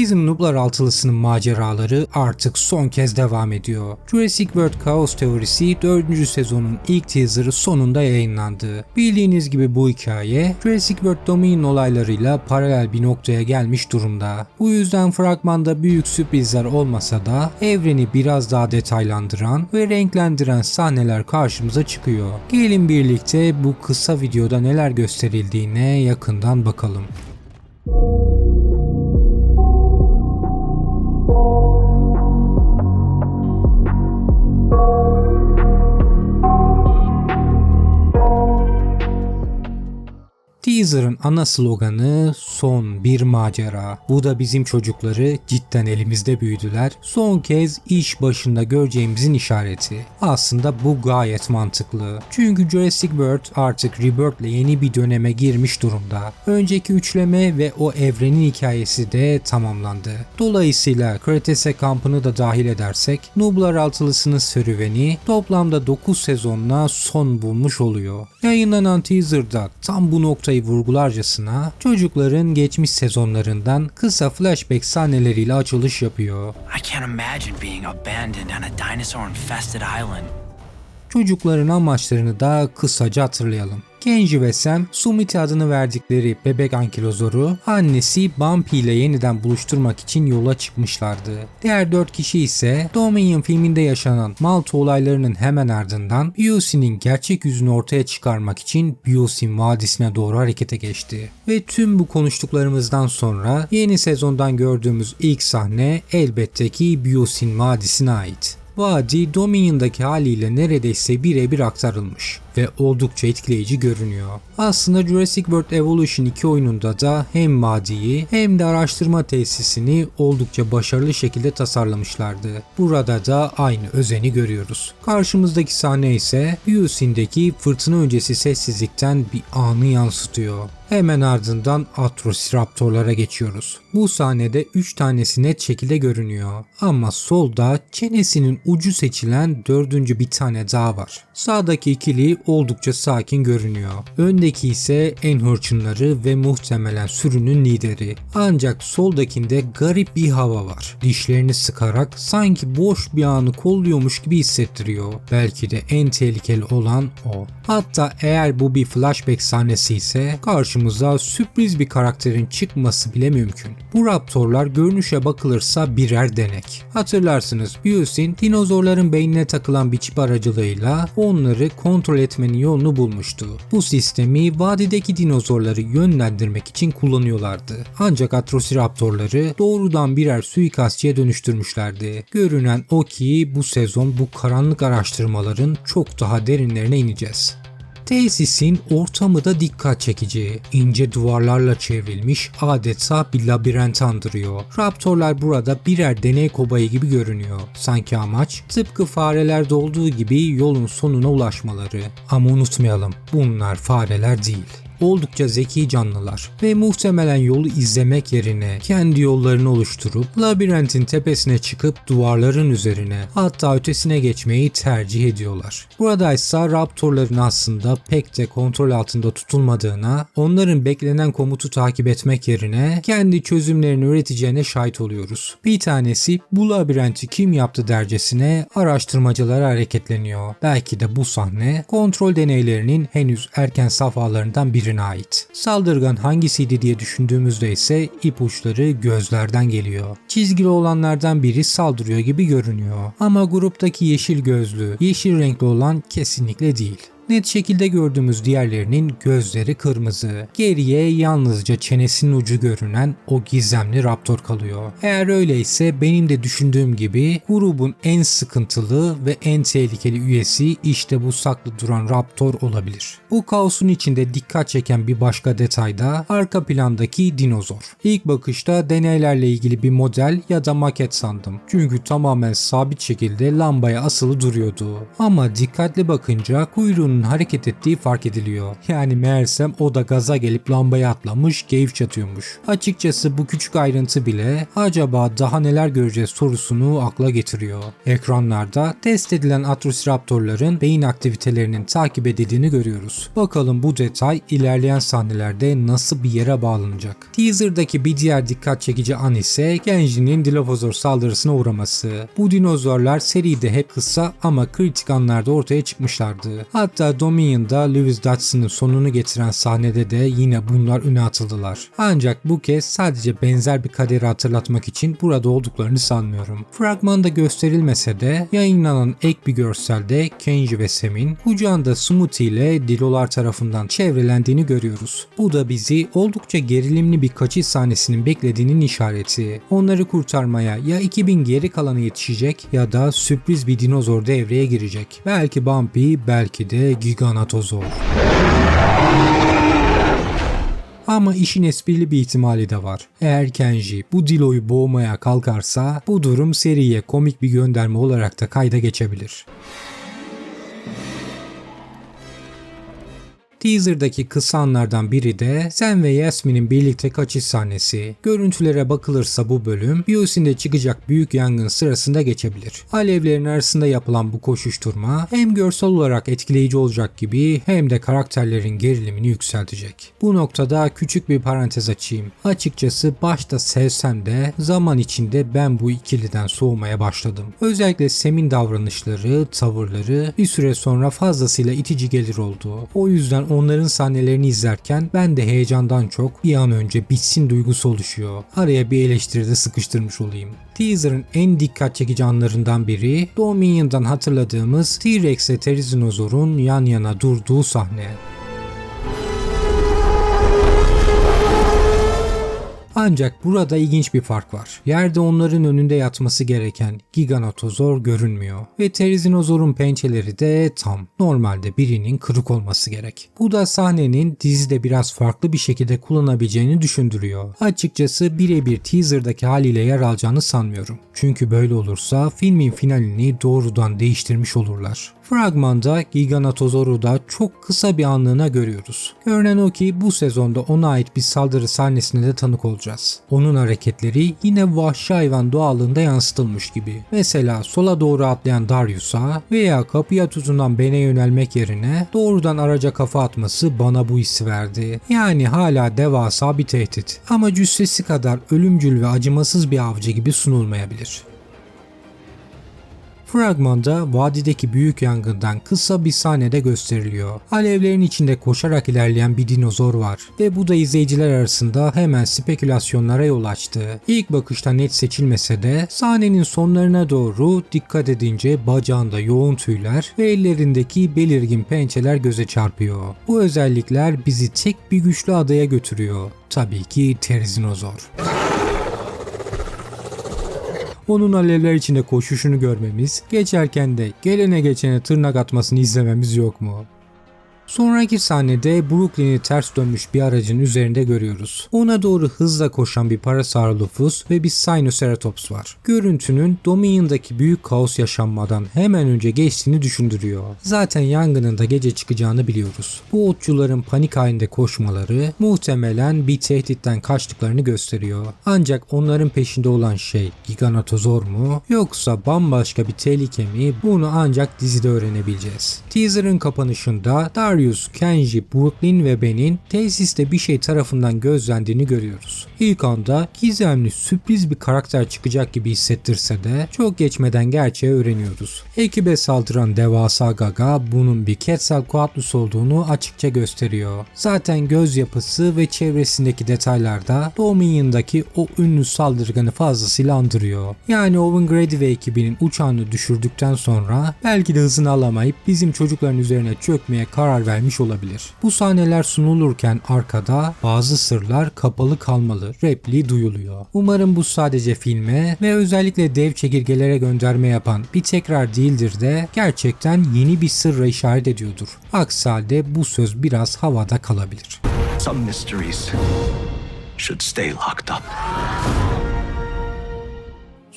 Bizim Nublar altılısının maceraları artık son kez devam ediyor. Jurassic World Chaos Teorisi 4. sezonun ilk teaserı sonunda yayınlandı. Bildiğiniz gibi bu hikaye Jurassic World Dominion olaylarıyla paralel bir noktaya gelmiş durumda. Bu yüzden fragmanda büyük sürprizler olmasa da evreni biraz daha detaylandıran ve renklendiren sahneler karşımıza çıkıyor. Gelin birlikte bu kısa videoda neler gösterildiğine yakından bakalım. Teaser'ın ana sloganı son bir macera. Bu da bizim çocukları cidden elimizde büyüdüler. Son kez iş başında göreceğimizin işareti. Aslında bu gayet mantıklı. Çünkü Jurassic World artık Rebirth ile yeni bir döneme girmiş durumda. Önceki üçleme ve o evrenin hikayesi de tamamlandı. Dolayısıyla Kretese kampını da dahil edersek Nublar altılısının serüveni toplamda 9 sezonla son bulmuş oluyor. Yayınlanan teaserda tam bu noktayı vurgularcasına çocukların geçmiş sezonlarından kısa flashback sahneleriyle açılış yapıyor. I can't imagine being abandoned on a dinosaur infested island. Çocukların amaçlarını da kısaca hatırlayalım. Kenji ve Sam, Sumiti adını verdikleri bebek ankilozoru annesi Bumpy ile yeniden buluşturmak için yola çıkmışlardı. Diğer dört kişi ise Dominion filminde yaşanan Malta olaylarının hemen ardından Biosi'nin gerçek yüzünü ortaya çıkarmak için Biosin Vadisi'ne doğru harekete geçti. Ve tüm bu konuştuklarımızdan sonra yeni sezondan gördüğümüz ilk sahne elbette ki Biosin Vadisi'ne ait. Vadi Dominion'daki haliyle neredeyse birebir aktarılmış ve oldukça etkileyici görünüyor. Aslında Jurassic World Evolution 2 oyununda da hem vadiyi hem de araştırma tesisini oldukça başarılı şekilde tasarlamışlardı. Burada da aynı özeni görüyoruz. Karşımızdaki sahne ise Biosin'deki fırtına öncesi sessizlikten bir anı yansıtıyor. Hemen ardından Atrociraptorlara geçiyoruz. Bu sahnede 3 tanesi net şekilde görünüyor. Ama solda çenesinin ucu seçilen dördüncü bir tane daha var. Sağdaki ikili oldukça sakin görünüyor. Öndeki ise en hırçınları ve muhtemelen sürünün lideri. Ancak soldakinde garip bir hava var. Dişlerini sıkarak sanki boş bir anı kolluyormuş gibi hissettiriyor. Belki de en tehlikeli olan o. Hatta eğer bu bir flashback sahnesi ise karşımıza sürpriz bir karakterin çıkması bile mümkün. Bu raptorlar görünüşe bakılırsa birer denek. Hatırlarsınız Biosin dinozorların beynine takılan bir çip aracılığıyla onları kontrol etmenin yolunu bulmuştu. Bu sistemi vadideki dinozorları yönlendirmek için kullanıyorlardı. Ancak Atrociraptorları doğrudan birer suikastçıya dönüştürmüşlerdi. Görünen o ki bu sezon bu karanlık araştırmaların çok daha derinlerine ineceğiz. Tesisin ortamı da dikkat çekici. İnce duvarlarla çevrilmiş adeta bir labirent andırıyor. Raptorlar burada birer deney kobayı gibi görünüyor. Sanki amaç tıpkı farelerde olduğu gibi yolun sonuna ulaşmaları. Ama unutmayalım bunlar fareler değil oldukça zeki canlılar ve muhtemelen yolu izlemek yerine kendi yollarını oluşturup labirentin tepesine çıkıp duvarların üzerine hatta ötesine geçmeyi tercih ediyorlar. Burada ise raptorların aslında pek de kontrol altında tutulmadığına, onların beklenen komutu takip etmek yerine kendi çözümlerini üreteceğine şahit oluyoruz. Bir tanesi bu labirenti kim yaptı dercesine araştırmacılara hareketleniyor. Belki de bu sahne kontrol deneylerinin henüz erken safhalarından biri birine ait. Saldırgan hangisiydi diye düşündüğümüzde ise ipuçları gözlerden geliyor. Çizgili olanlardan biri saldırıyor gibi görünüyor. Ama gruptaki yeşil gözlü, yeşil renkli olan kesinlikle değil. Net şekilde gördüğümüz diğerlerinin gözleri kırmızı. Geriye yalnızca çenesinin ucu görünen o gizemli raptor kalıyor. Eğer öyleyse benim de düşündüğüm gibi grubun en sıkıntılı ve en tehlikeli üyesi işte bu saklı duran raptor olabilir. Bu kaosun içinde dikkat çeken bir başka detay da arka plandaki dinozor. İlk bakışta deneylerle ilgili bir model ya da maket sandım. Çünkü tamamen sabit şekilde lambaya asılı duruyordu. Ama dikkatli bakınca kuyruğunun lambanın hareket ettiği fark ediliyor. Yani meğersem o da gaza gelip lambaya atlamış, keyif çatıyormuş. Açıkçası bu küçük ayrıntı bile acaba daha neler göreceğiz sorusunu akla getiriyor. Ekranlarda test edilen Atrociraptorların beyin aktivitelerinin takip edildiğini görüyoruz. Bakalım bu detay ilerleyen sahnelerde nasıl bir yere bağlanacak. Teaser'daki bir diğer dikkat çekici an ise Genji'nin Dilophosaur saldırısına uğraması. Bu dinozorlar seride hep kısa ama kritik anlarda ortaya çıkmışlardı. Hatta Dominion'da Lewis Dodgson'ın sonunu getiren sahnede de yine bunlar öne atıldılar. Ancak bu kez sadece benzer bir kaderi hatırlatmak için burada olduklarını sanmıyorum. Fragmanda gösterilmese de yayınlanan ek bir görselde Kenji ve Sam'in kucağında Smoothie ile Dilolar tarafından çevrelendiğini görüyoruz. Bu da bizi oldukça gerilimli bir kaçış sahnesinin beklediğinin işareti. Onları kurtarmaya ya 2000 geri kalanı yetişecek ya da sürpriz bir dinozor devreye girecek. Belki Bumpy, belki de Giganatozor. Ama işin esprili bir ihtimali de var. Eğer Kenji bu Dilo'yu boğmaya kalkarsa bu durum seriye komik bir gönderme olarak da kayda geçebilir. Teaser'daki kısa anlardan biri de Sen ve Yasmin'in birlikte kaçış sahnesi. Görüntülere bakılırsa bu bölüm Bios'inde çıkacak büyük yangın sırasında geçebilir. Alevlerin arasında yapılan bu koşuşturma hem görsel olarak etkileyici olacak gibi hem de karakterlerin gerilimini yükseltecek. Bu noktada küçük bir parantez açayım. Açıkçası başta sevsem de zaman içinde ben bu ikiliden soğumaya başladım. Özellikle Sem'in davranışları, tavırları bir süre sonra fazlasıyla itici gelir oldu. O yüzden onların sahnelerini izlerken ben de heyecandan çok bir an önce bitsin duygusu oluşuyor. Araya bir eleştiri de sıkıştırmış olayım. Teaser'ın en dikkat çekici anlarından biri Dominion'dan hatırladığımız T-Rex ile Terizinosaur'un yan yana durduğu sahne. Ancak burada ilginç bir fark var. Yerde onların önünde yatması gereken Giganotozor görünmüyor. Ve Terizinosaur'un pençeleri de tam. Normalde birinin kırık olması gerek. Bu da sahnenin dizide biraz farklı bir şekilde kullanabileceğini düşündürüyor. Açıkçası birebir teaser'daki haliyle yer alacağını sanmıyorum. Çünkü böyle olursa filmin finalini doğrudan değiştirmiş olurlar. Fragmanda Giganotozor'u da çok kısa bir anlığına görüyoruz. Görünen o ki bu sezonda ona ait bir saldırı sahnesine de tanık olacağız. Onun hareketleri yine vahşi hayvan doğallığında yansıtılmış gibi. Mesela sola doğru atlayan Darius'a veya kapıya tutunan Ben'e yönelmek yerine doğrudan araca kafa atması bana bu hissi verdi. Yani hala devasa bir tehdit. Ama cüssesi kadar ölümcül ve acımasız bir avcı gibi sunulmayabilir. Fragmanda vadideki büyük yangından kısa bir sahnede gösteriliyor. Alevlerin içinde koşarak ilerleyen bir dinozor var ve bu da izleyiciler arasında hemen spekülasyonlara yol açtı. İlk bakışta net seçilmese de sahnenin sonlarına doğru dikkat edince bacağında yoğun tüyler ve ellerindeki belirgin pençeler göze çarpıyor. Bu özellikler bizi tek bir güçlü adaya götürüyor. Tabii ki Terizinosaur. Onun alevler içinde koşuşunu görmemiz, geçerken de gelene geçene tırnak atmasını izlememiz yok mu? Sonraki sahnede Brooklyn'i ters dönmüş bir aracın üzerinde görüyoruz. Ona doğru hızla koşan bir Parasaurolophus ve bir Sinoceratops var. Görüntünün Dominion'daki büyük kaos yaşanmadan hemen önce geçtiğini düşündürüyor. Zaten yangının da gece çıkacağını biliyoruz. Bu otçuların panik halinde koşmaları muhtemelen bir tehditten kaçtıklarını gösteriyor. Ancak onların peşinde olan şey Giganotozor mu yoksa bambaşka bir tehlike mi bunu ancak dizide öğrenebileceğiz. Teaser'ın kapanışında Darius, Kenji, Brooklyn ve Ben'in tesiste bir şey tarafından gözlendiğini görüyoruz. İlk anda gizemli sürpriz bir karakter çıkacak gibi hissettirse de çok geçmeden gerçeği öğreniyoruz. Ekibe saldıran devasa Gaga bunun bir Quetzalcoatlus olduğunu açıkça gösteriyor. Zaten göz yapısı ve çevresindeki detaylarda Dominion'daki o ünlü saldırganı fazlasıyla andırıyor. Yani Owen Grady ve ekibinin uçağını düşürdükten sonra belki de hızını alamayıp bizim çocukların üzerine çökmeye karar vermiş olabilir. Bu sahneler sunulurken arkada bazı sırlar kapalı kalmalı repliği duyuluyor. Umarım bu sadece filme ve özellikle dev çekirgelere gönderme yapan bir tekrar değildir de gerçekten yeni bir sırra işaret ediyordur. Aksi halde bu söz biraz havada kalabilir. Some mysteries should stay locked up.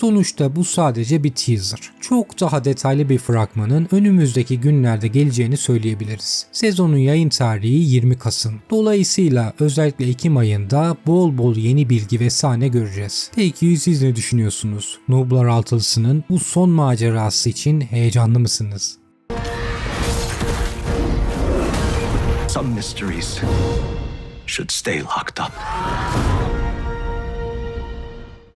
Sonuçta bu sadece bir teaser. Çok daha detaylı bir fragmanın önümüzdeki günlerde geleceğini söyleyebiliriz. Sezonun yayın tarihi 20 Kasım. Dolayısıyla özellikle Ekim ayında bol bol yeni bilgi ve sahne göreceğiz. Peki siz ne düşünüyorsunuz? Noblar Altılısı'nın bu son macerası için heyecanlı mısınız? Some mysteries should stay locked up.